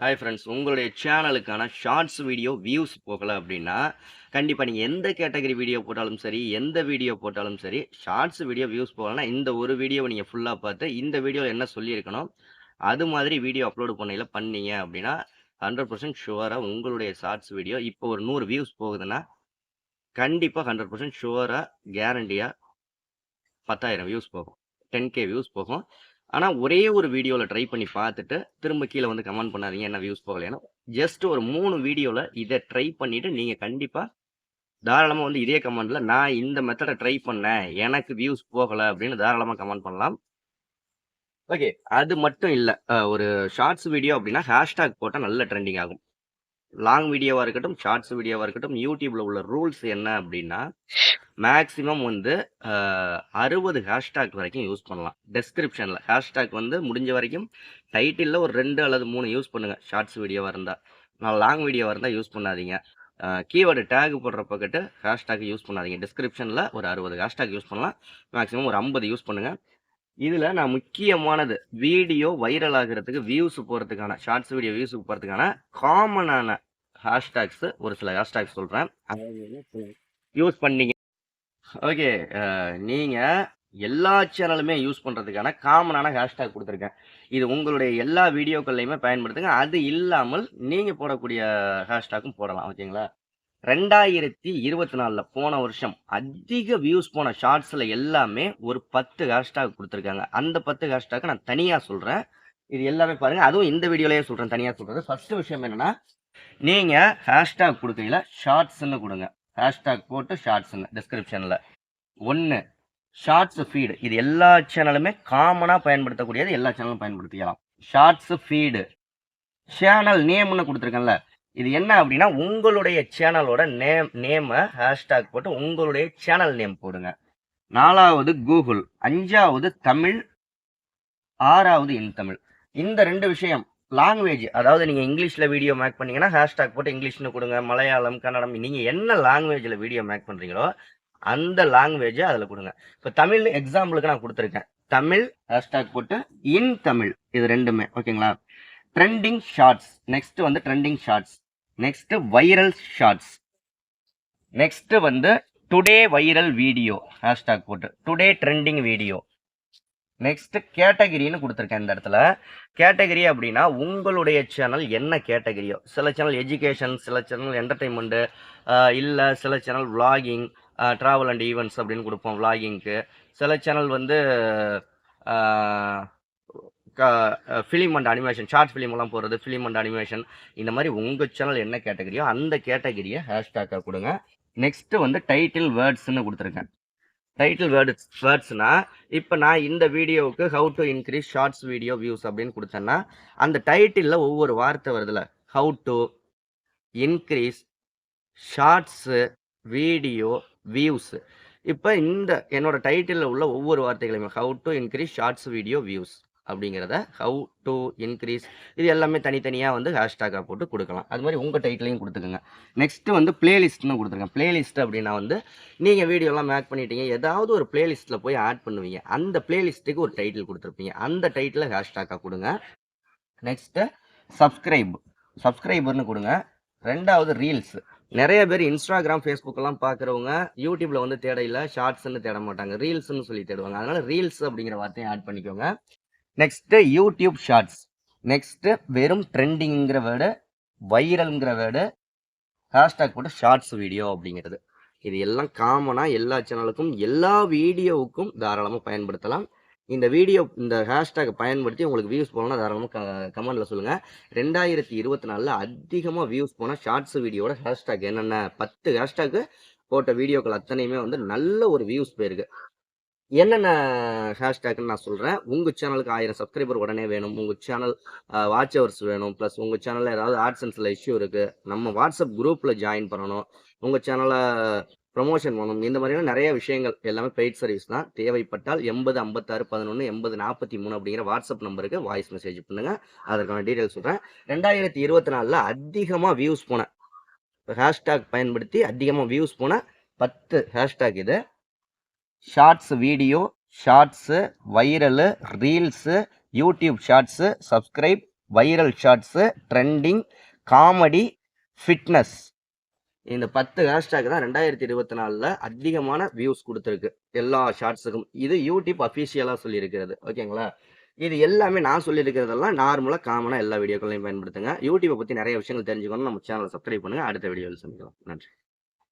Hi friends உங்களுடைய சேனலுக்கான shorts video views போகல அப்படின்னா கண்டிப்பாக நீங்கள் எந்த கேட்டகரி வீடியோ போட்டாலும் சரி எந்த வீடியோ போட்டாலும் சரி ஷார்ட்ஸ் வீடியோ வியூஸ் போகலன்னா இந்த ஒரு வீடியோவை நீங்கள் ஃபுல்லாக பார்த்து இந்த வீடியோவில் என்ன சொல்லியிருக்கணும் அது மாதிரி வீடியோ அப்லோடு பண்ணையில் பண்ணீங்க அப்படின்னா ஹண்ட்ரட் பர்சன்ட் ஷுவராக உங்களுடைய ஷார்ட்ஸ் வீடியோ இப்போ ஒரு நூறு வியூஸ் போகுதுன்னா கண்டிப்பாக ஹண்ட்ரட் பர்சன்ட் ஷுவராக கேரண்டியாக பத்தாயிரம் வியூஸ் போகும் டென் கே வியூஸ் போகும். ஆனால் ஒரே ஒரு வீடியோவில் ட்ரை பண்ணி பார்த்துட்டு திரும்ப கீழே வந்து கமெண்ட் பண்ணாதீங்க என்ன வியூஸ் போகலைன்னா ஜஸ்ட் ஒரு மூணு வீடியோவில் இதை ட்ரை பண்ணிவிட்டு நீங்கள் கண்டிப்பாக தாராளமாக வந்து இதே கமெண்ட்டில் நான் இந்த மெத்தடை ட்ரை பண்ணேன் எனக்கு வியூஸ் போகலை அப்படின்னு தாராளமாக கமெண்ட் பண்ணலாம். ஓகே அது மட்டும் இல்லை ஒரு ஷார்ட்ஸ் வீடியோ அப்படின்னா ஹேஷ்டாக் போட்டால் நல்ல ட்ரெண்டிங் ஆகும். லாங் வீடியோவாக இருக்கட்டும் ஷார்ட்ஸ் வீடியோவாக இருக்கட்டும் யூடியூப்பில் உள்ள ரூல்ஸ் என்ன அப்படின்னா மேக்ஸிமம் வந்து அறுபது ஹேஷ்டாக் வரைக்கும் யூஸ் பண்ணலாம். டெஸ்கிரிப்ஷனில் ஹேஷ்டாக் வந்து முடிஞ்ச வரைக்கும் டைட்டிலில் ஒரு ரெண்டு அல்லது மூணு யூஸ் பண்ணுங்கள் ஷார்ட்ஸ் வீடியோவாக இருந்தால் நான் லாங் வீடியோவாக இருந்தால் யூஸ் பண்ணாதீங்க. கீவேர்டு டேக் போடுற பக்கெட்டு ஹேஷ்டாக் யூஸ் பண்ணாதீங்க. டிஸ்கிரிப்ஷனில் ஒரு அறுபது ஹேஷ்டாக் யூஸ் பண்ணலாம். மேக்ஸிமம் ஒரு ஐம்பது யூஸ் பண்ணுங்கள் இதில் நான் முக்கியமானது வீடியோ வைரல் ஆகிறதுக்கு வியூஸ் போகிறதுக்கான ஷார்ட்ஸ் வீடியோ வியூஸுக்கு போகிறதுக்கான காமனான ஹேஷ்டாக்ஸ் ஒரு சில ஹேஷ்டாக்ஸ் சொல்கிறேன் யூஸ் பண்ணீங்க. ஓகே நீங்கள் எல்லா சேனலுமே யூஸ் பண்ணுறதுக்கான காமனான ஹேஷ்டாக் கொடுத்துருக்கேன். இது உங்களுடைய எல்லா வீடியோக்கள்லையுமே பயன்படுத்துங்க. அது இல்லாமல் நீங்கள் போடக்கூடிய ஹேஷ்டாக்கும் போடலாம் ஓகேங்களா ரெண்டாயிரத்தி இருபத்தி நாலில் போன வருஷம் அதிக வியூஸ் போன ஷார்ட்ஸில் எல்லாமே ஒரு பத்து ஹேஷ்டாக் கொடுத்துருக்காங்க. அந்த பத்து ஹேஷ்டாக் நான் தனியாக சொல்கிறேன் இது எல்லாமே பாருங்கள் அதுவும் இந்த வீடியோலேயே சொல்கிறேன் தனியாக சொல்கிறது ஃபஸ்ட்டு விஷயம் என்னென்னா நீங்கள் ஹேஷ்டாக் கொடுக்கையில் ஷார்ட்ஸ்ன்னு கொடுங்க. ஹேஷ்டாக் போட்டு ஷார்ட்ஸ்ன்னு டிஸ்கிரிப்ஷனில் ஒன்று ஷார்ட்ஸ் ஃபீடு இது எல்லா சேனலுமே காமனாக பயன்படுத்தக்கூடியது எல்லா சேனலும் பயன்படுத்திக்கலாம். ஷார்ட்ஸ் ஃபீடு சேனல் நேம்னு கொடுத்துருக்கேன்ல. இது என்ன அப்படின்னா உங்களுடைய சேனலோட நேம் நேமை ஹேஷ்டாக் போட்டு உங்களுடைய சேனல் நேம் போடுங்க. நாலாவது கூகுள் அஞ்சாவது தமிழ். ஆறாவது இன் தமிழ் இந்த ரெண்டு விஷயம் லாங்குவேஜ் அதாவது நீங்கள் இங்கிலீஷில் வீடியோ மேக் பண்ணீங்கன்னா ஹேஷ்டாக் போட்டு இங்கிலீஷ்னு கொடுங்க மலையாளம் கன்னடம் நீங்கள் என்ன லாங்குவேஜில் வீடியோ மேக் பண்ணுறீங்களோ அந்த லாங்குவேஜை அதில் கொடுங்க. இப்போ தமிழ் எக்ஸாம்பிளுக்கு நான் கொடுத்துருக்கேன். தமிழ் ஹேஷ்டாக் போட்டு இன் தமிழ். இது ரெண்டுமே ஓகேங்களா? ட்ரெண்டிங் ஷார்ட்ஸ் நெக்ஸ்ட் வந்து trending shorts next viral shorts next வந்து டுடே வைரல் வீடியோ ஹேஷ்டாக் போட்டு. டுடே ட்ரெண்டிங் வீடியோ நெக்ஸ்ட் கேட்டகிரின்னு கொடுத்துருக்கேன் இந்த இடத்துல. கேட்டகிரி அப்படின்னா உங்களுடைய சேனல் என்ன கேட்டகிரியோ சில சேனல் எஜுகேஷன் சில சேனல் என்டர்டைன்மெண்ட்டு இல்லை சில channel vlogging travel and events அப்படின்னு கொடுப்போம் விளாகிங்க்கு சில சேனல் வந்து ஃபிலிம் அண்ட் அனிமேஷன் ஷார்ட் ஃபிலிமெல்லாம் போடுறது ஃபிலிம் அண்ட் அனிமேஷன் இந்த மாதிரி உங்கள் சேனல் என்ன கேட்டகரியோ அந்த கேட்டகரியை ஹேஷ்டேக்காக கொடுங்க. நெக்ஸ்ட்டு வந்து டைட்டில் வேர்ட்ஸ்னு கொடுத்துருக்கேன். டைட்டில் வேர்ட்ஸ் வேர்ட்ஸ்னா இப்போ நான் இந்த வீடியோவுக்கு how to increase shorts video views அப்படின்னு கொடுத்தேன்னா அந்த டைட்டிலில் ஒவ்வொரு வார்த்தை வருதுல. How to increase shorts video views இப்போ இந்த என்னோட டைட்டிலில் உள்ள ஒவ்வொரு வார்த்தைகளையுமே how to increase shorts video views அப்படிங்கிறத ஹவு டு இன்க்ரீஸ் இது எல்லாமே தனித்தனியாக வந்து ஹேஷ்டாகாக போட்டு கொடுக்கலாம். அது மாதிரி உங்கள் டைட்டிலையும் கொடுத்துக்கோங்க. நெக்ஸ்ட்டு வந்து பிளேலிஸ்ட்னு கொடுத்துருக்கேன். பிளேலிஸ்ட் அப்படின்னா வந்து நீங்கள் வீடியோலாம் மேக் பண்ணிட்டீங்க. ஏதாவது ஒரு பிளேலிஸ்ட்டில் போய் ஆட் பண்ணுவீங்க. அந்த பிளேலிஸ்ட்டுக்கு ஒரு டைட்டில் கொடுத்துருப்பீங்க. அந்த டைட்டில் ஹேஷ்டாக்காக கொடுங்க. நெக்ஸ்ட்டு சப்ஸ்கிரைப் சப்ஸ்கிரைபர்னு கொடுங்க. ரெண்டாவது ரீல்ஸ் நிறைய பேர் இன்ஸ்டாகிராம் ஃபேஸ்புக்கெல்லாம் பார்க்குறவங்க யூடியூப்பில் வந்து தேடையில் ஷார்ட்ஸ்ன்னு தேட மாட்டாங்க. ரீல்ஸ்னு சொல்லி தேடுவாங்க. அதனால் ரீல்ஸ் அப்படிங்கிற வார்த்தையை ஆட் பண்ணிக்கோங்க. நெக்ஸ்ட்டு யூடியூப் ஷார்ட்ஸ் நெக்ஸ்ட்டு வெறும் ட்ரெண்டிங்கிற வேர்டு வைரல்ங்கிற வேர்டு ஹேஷ்டாக் போட்டு ஷார்ட்ஸ் வீடியோ அப்படிங்கிறது. இது எல்லாம் காமனாக எல்லா சேனலுக்கும் எல்லா வீடியோவுக்கும் தாராளமாக பயன்படுத்தலாம். இந்த வீடியோ இந்த ஹேஷ்டேக் பயன்படுத்தி உங்களுக்கு வியூஸ் போகணும்னா தாராளமாக க கமெண்டில் சொல்லுங்கள் ரெண்டாயிரத்தி இருபத்தி நாலில் அதிகமாக வியூஸ் போனால் ஷார்ட்ஸ் வீடியோட ஹேஷ்டேக் என்னென்ன? பத்து ஹேஷ்டேக்கு போட்ட வீடியோக்கள் அத்தனையுமே வந்து நல்ல ஒரு வியூஸ் போயிருக்கு. என்னென்ன ஹேஷ்டேக்னு நான் சொல்கிறேன் உங்கள் சேனலுக்கு ஆயிரம் சப்ஸ்கிரைபர் உடனே வேணும். உங்கள் சேனல் வாட்ச் ஹவர்ஸ் வேணும். ப்ளஸ் உங்கள் சேனலில் ஏதாவது ஆட்ஸன்ஸில் இஷ்யூ இருக்குது நம்ம வாட்ஸ்அப் குரூப்பில் ஜாயின் பண்ணணும். உங்கள் சேனலை ப்ரொமோஷன் பண்ணணும் இந்த மாதிரியான நிறைய விஷயங்கள். எல்லாமே பெய்ட் சர்வீஸ் தான். தேவைப்பட்டால் எண்பது ஐம்பத்தாறு பதினொன்று எண்பது நாற்பத்தி மூணு அப்படிங்கிற வாட்ஸ்அப் நம்பருக்கு வாய்ஸ் மெசேஜ் பண்ணுங்கள் அதற்கான டீட்டெயில் சொல்கிறேன் ரெண்டாயிரத்தி இருபத்தி நாலில் அதிகமாக வியூஸ் போன. ஹேஷ்டாக் பயன்படுத்தி அதிகமாக வியூஸ் போன பத்து ஹேஷ்டாக் இது. Shorts video shorts viral reels YouTube shorts subscribe viral shorts trending comedy fitness இந்த பத்து ஹேஷ்டேக் தான் ரெண்டாயிரத்தி இருபத்தி நாலில் அதிகமான வியூஸ் கொடுத்துருக்கு. எல்லா ஷார்ட்ஸுக்கும் இது யூடியூப் அஃபிஷியலாக சொல்லியிருக்கிறது. ஓகேங்களா? இது எல்லாமே நான் சொல்லியிருக்கிறதெல்லாம் நார்மலாக காமனாக எல்லா வீடியோக்களையும் பயன்படுத்துங்க. யூடியூப்பை பற்றி நிறைய விஷயங்கள் தெரிஞ்சுக்கணும் நம்ம சேனலை சப்ஸ்கிரைப் பண்ணுங்கள் அடுத்த வீடியோவில் சந்திக்கலாம். நன்றி.